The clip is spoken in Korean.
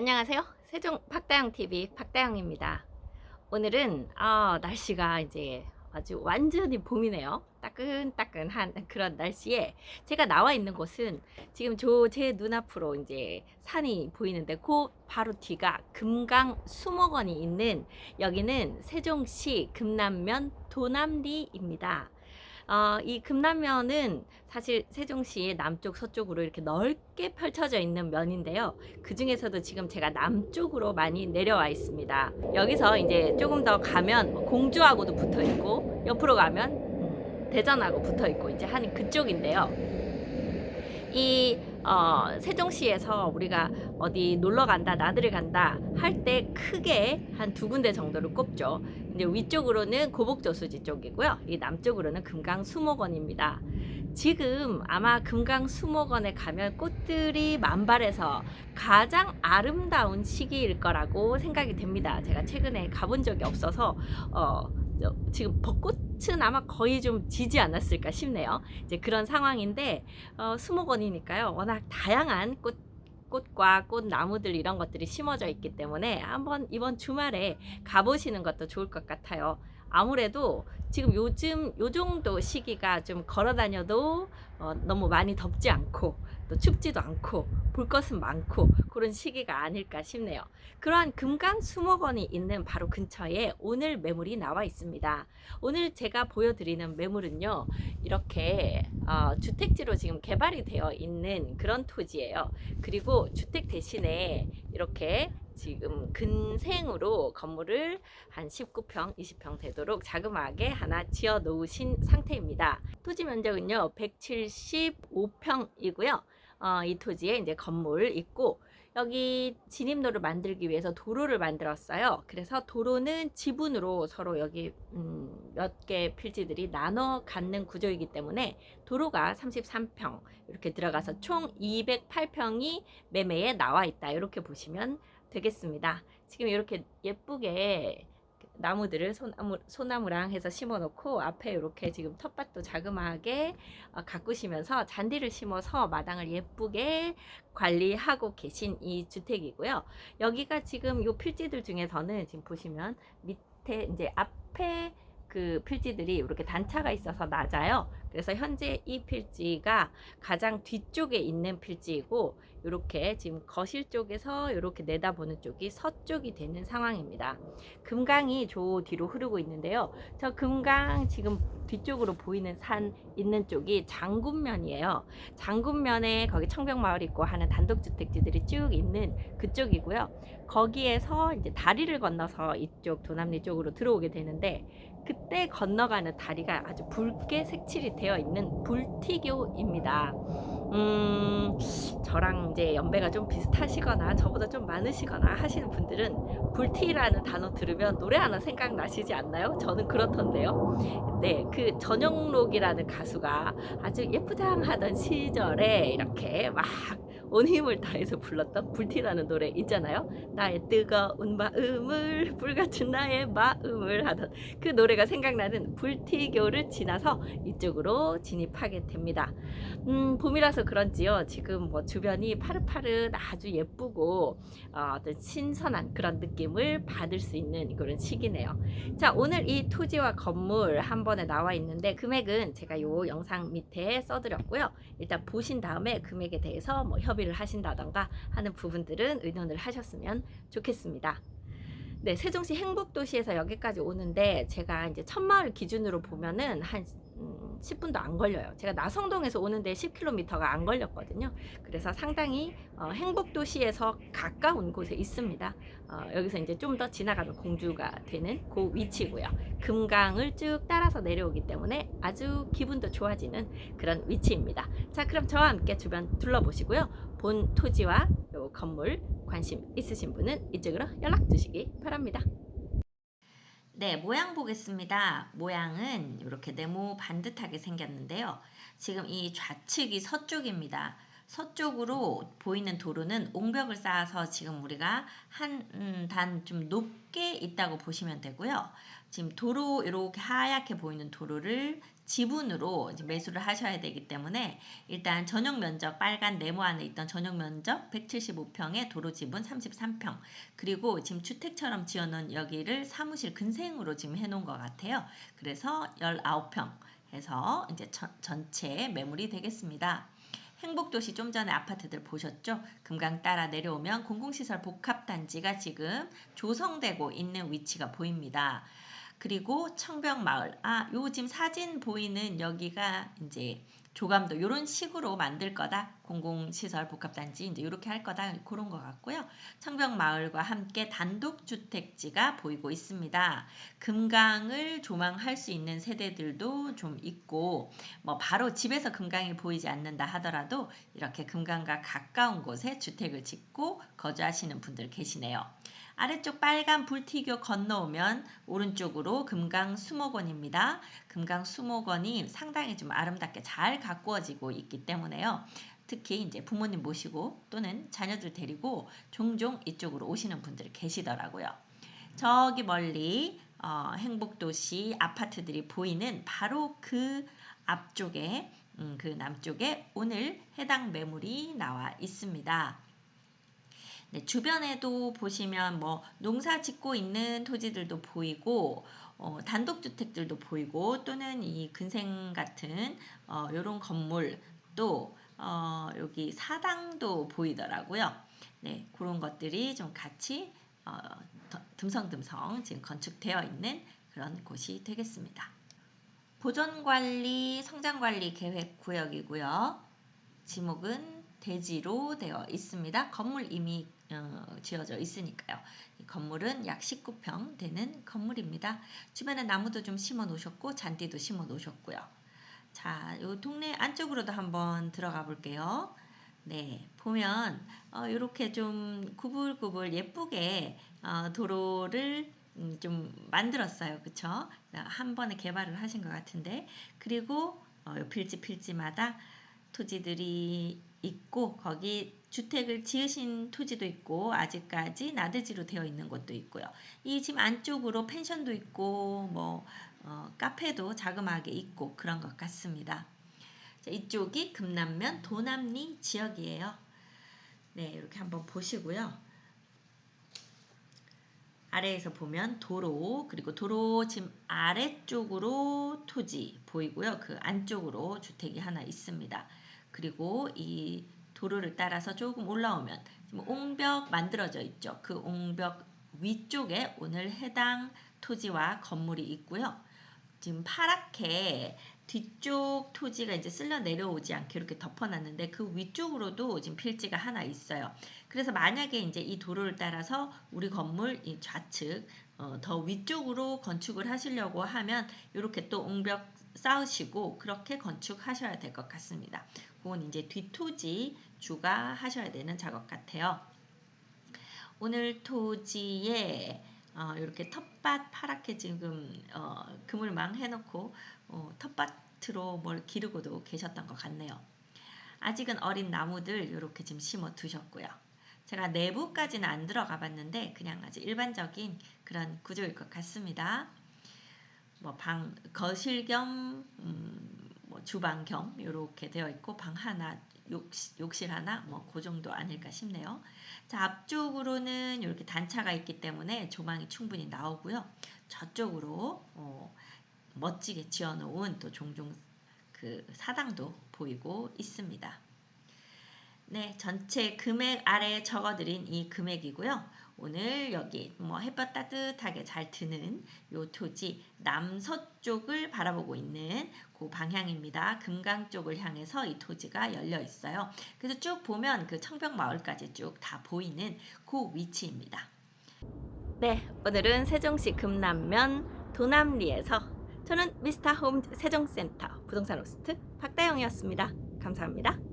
안녕하세요. 세종 박다영 TV 박다영입니다. 오늘은 아, 날씨가 이제 아주 완전히 봄이네요. 따끈따끈한 그런 날씨에 제가 나와 있는 곳은 지금 저 제 눈앞으로 이제 산이 보이는데 그 바로 뒤가 금강 수목원이 있는 여기는 세종시 금남면 도남리입니다. 어, 이 금남면은 사실 세종시의 남쪽 서쪽으로 이렇게 넓게 펼쳐져 있는 면인데요. 그 중에서도 지금 제가 남쪽으로 많이 내려와 있습니다. 여기서 이제 조금 더 가면 공주하고도 붙어 있고 옆으로 가면 음, 대전하고 붙어 있고 이제 한 그쪽인데요. 이 어, 세종시에서 우리가 어디 놀러 간다, 나들이 간다 할 때 크게 한 두 군데 정도를 꼽죠. 이제 위쪽으로는 고복저수지 쪽이고요. 이 남쪽으로는 금강수목원입니다. 지금 아마 금강수목원에 가면 꽃들이 만발해서 가장 아름다운 시기일 거라고 생각이 됩니다. 제가 최근에 가본 적이 없어서 어, 저, 지금 벚꽃 은 아마 거의 좀 지지 않았을까 싶네요. 이제 그런 상황인데 어, 수목원이니까요. 워낙 다양한 꽃 꽃과 꽃나무들 이런 것들이 심어져 있기 때문에 한번 이번 주말에 가보시는 것도 좋을 것 같아요. 아무래도 지금 요즘 요 정도 시기가 좀 걸어 다녀도 어, 너무 많이 덥지 않고 또 춥지도 않고 볼 것은 많고 그런 시기가 아닐까 싶네요. 그러한 금강 수목원이 있는 바로 근처에 오늘 매물이 나와 있습니다. 오늘 제가 보여드리는 매물은요, 이렇게 어, 주택지로 지금 개발이 되어 있는 그런 토지예요. 그리고 주택 대신에 이렇게 지금 근생으로 건물을 한 19평, 20평 되도록 자그마하게 하나 지어 놓으신 상태입니다. 토지 면적은요, 175평이고요. 어, 이 토지에 이제 건물 있고 여기 진입로를 만들기 위해서 도로를 만들었어요. 그래서 도로는 지분으로 서로 여기 음, 몇개 필지들이 나눠 갖는 구조이기 때문에 도로가 33평 이렇게 들어가서 총 208평이 매매에 나와 있다. 이렇게 보시면 되겠습니다. 지금 이렇게 예쁘게 나무들을 소나무, 소나무랑 해서 심어 놓고 앞에 이렇게 지금 텃밭도 자그마하게 어, 가꾸시면서 잔디를 심어서 마당을 예쁘게 관리하고 계신 이 주택이고요. 여기가 지금 요 필지들 중에서는 지금 보시면 밑에 이제 앞에 그 필지들이 이렇게 단차가 있어서 낮아요. 그래서 현재 이 필지가 가장 뒤쪽에 있는 필지이고 이렇게 지금 거실 쪽에서 이렇게 내다보는 쪽이 서쪽이 되는 상황입니다. 금강이 저 뒤로 흐르고 있는데요. 저 금강 지금 뒤쪽으로 보이는 산 있는 쪽이 장군면이에요. 장군면에 거기 청벽마을 있고 하는 단독주택지들이 쭉 있는 그쪽이고요. 거기에서 이제 다리를 건너서 이쪽 도남리 쪽으로 들어오게 되는데 그때 건너가는 다리가 아주 붉게 색칠이 되어 있는 불티교입니다. 음, 저랑 이제 연배가 좀 비슷하시거나 저보다 좀 많으시거나 하시는 분들은 불티라는 단어 들으면 노래 하나 생각나시지 않나요? 저는 그렇던데요. 네, 그 전영록이라는 가수가 아주 예쁘장하던 시절에 이렇게 막 온 힘을 다해서 불렀던 불티라는 노래 있잖아요. 나의 뜨거운 마음을 불같은 나의 마음을 하던 그 노래가 생각나는 불티교를 지나서 이쪽으로 진입하게 됩니다. 음, 봄이라서 그런지요. 지금 뭐 주변이 파릇파릇 아주 예쁘고 어, 어떤 신선한 그런 느낌을 받을 수 있는 그런 시기네요. 자, 오늘 이 토지와 건물 한 번에 나와 있는데 금액은 제가 요 영상 밑에 써드렸고요. 일단 보신 다음에 금액에 대해서 뭐 협의를 하신다던가 하는 부분들은 의논을 하셨으면 좋겠습니다. 네, 세종시 행복도시에서 여기까지 오는데 제가 이제 천마을 기준으로 보면은 한 음, 10분도 안 걸려요. 제가 나성동에서 오는데 10km가 안 걸렸거든요. 그래서 상당히 어, 행복도시에서 가까운 곳에 있습니다. 어, 여기서 이제 좀 더 지나가면 공주가 되는 그 위치고요. 금강을 쭉 따라서 내려오기 때문에 아주 기분도 좋아지는 그런 위치입니다. 자, 그럼 저와 함께 주변 둘러보시고요. 본 토지와 요 건물 관심 있으신 분은 이쪽으로 연락 주시기 바랍니다. 네, 모양 보겠습니다. 모양은 이렇게 네모 반듯하게 생겼는데요. 지금 이 좌측이 서쪽입니다. 서쪽으로 보이는 도로는 옹벽을 쌓아서 지금 우리가 한 단 좀 높게 있다고 보시면 되고요. 지금 도로 이렇게 하얗게 보이는 도로를 지분으로 매수를 하셔야 되기 때문에 일단 전용 면적 빨간 네모 안에 있던 전용 면적 175평에 도로 지분 33평 그리고 지금 주택처럼 지어놓은 여기를 사무실 근생으로 지금 해놓은 것 같아요. 그래서 19평 해서 이제 전, 전체 매물이 되겠습니다. 행복도시 좀 전에 아파트들 보셨죠? 금강 따라 내려오면 공공시설 복합단지가 지금 조성되고 있는 위치가 보입니다. 그리고 청벽마을, 아, 요 지금 사진 보이는 여기가 이제 조감도 이런 식으로 만들 거다. 공공시설 복합단지 이제 이렇게 할 거다. 그런 것 같고요. 청벽마을과 함께 단독주택지가 보이고 있습니다. 금강을 조망할 수 있는 세대들도 좀 있고 뭐 바로 집에서 금강이 보이지 않는다 하더라도 이렇게 금강과 가까운 곳에 주택을 짓고 거주하시는 분들 계시네요. 아래쪽 빨간 불티교 건너오면 오른쪽으로 금강 수목원입니다. 금강 수목원이 상당히 좀 아름답게 잘 가꾸어지고 있기 때문에요. 특히 이제 부모님 모시고 또는 자녀들 데리고 종종 이쪽으로 오시는 분들이 계시더라고요. 저기 멀리 어, 행복도시 아파트들이 보이는 바로 그 앞쪽에 음, 그 남쪽에 오늘 해당 매물이 나와 있습니다. 네, 주변에도 보시면 뭐 농사 짓고 있는 토지들도 보이고 어, 단독주택들도 보이고 또는 이 근생 같은 어, 이런 건물도 어, 여기 사당도 보이더라고요. 네, 그런 것들이 좀 같이 어, 듬성듬성 지금 건축되어 있는 그런 곳이 되겠습니다. 보존관리, 성장관리 계획 구역이고요. 지목은 대지로 되어 있습니다. 건물 이미 어, 지어져 있으니까요. 이 건물은 약 19평 되는 건물입니다. 주변에 나무도 좀 심어 놓으셨고 잔디도 심어 놓으셨고요. 자, 이 동네 안쪽으로도 한번 들어가 볼게요. 네, 보면 어, 이렇게 좀 구불구불 예쁘게 어, 도로를 음, 좀 만들었어요. 그쵸? 한 번에 개발을 하신 것 같은데 그리고 어, 필지 필지마다 토지들이 있고 거기 주택을 지으신 토지도 있고 아직까지 나대지로 되어 있는 곳도 있고요. 이 집 안쪽으로 펜션도 있고 뭐 어, 카페도 자그마하게 있고 그런 것 같습니다. 자, 이쪽이 금남면 도남리 지역이에요. 네, 이렇게 한번 보시고요. 아래에서 보면 도로 그리고 도로 지금 아래쪽으로 토지 보이고요. 그 안쪽으로 주택이 하나 있습니다. 그리고 이 도로를 따라서 조금 올라오면 옹벽 만들어져 있죠. 그 옹벽 위쪽에 오늘 해당 토지와 건물이 있고요. 지금 파랗게 뒤쪽 토지가 이제 쓸려 내려오지 않게 이렇게 덮어놨는데 그 위쪽으로도 지금 필지가 하나 있어요. 그래서 만약에 이제 이 도로를 따라서 우리 건물 이 좌측 어, 더 위쪽으로 건축을 하시려고 하면 이렇게 또 옹벽 쌓으시고 그렇게 건축하셔야 될 것 같습니다. 그건 이제 뒷토지 주가 하셔야 되는 작업 같아요. 오늘 토지에 어, 이렇게 텃밭 파랗게 지금 어, 그물망 해놓고 어, 텃밭으로 뭘 기르고도 계셨던 것 같네요. 아직은 어린 나무들 이렇게 지금 심어 두셨고요. 제가 내부까지는 안 들어가 봤는데 그냥 아주 일반적인 그런 구조일 것 같습니다. 뭐 방 거실 겸 음, 뭐 주방 겸 이렇게 되어 있고 방 하나 욕실, 욕실 하나 뭐 그 정도 아닐까 싶네요. 자 앞쪽으로는 이렇게 단차가 있기 때문에 조망이 충분히 나오고요. 저쪽으로 어, 멋지게 지어놓은 또 종종 그 사당도 보이고 있습니다. 네, 전체 금액 아래에 적어드린 이 금액이고요. 오늘 여기 뭐 햇볕 따뜻하게 잘 드는 요 토지 남서쪽을 바라보고 있는 그 방향입니다. 금강 쪽을 향해서 이 토지가 열려 있어요. 그래서 쭉 보면 그 청벽 마을까지 쭉 다 보이는 그 위치입니다. 네, 오늘은 세종시 금남면 도남리에서 저는 미스터 홈 세종센터 부동산 호스트 박다영이었습니다. 감사합니다.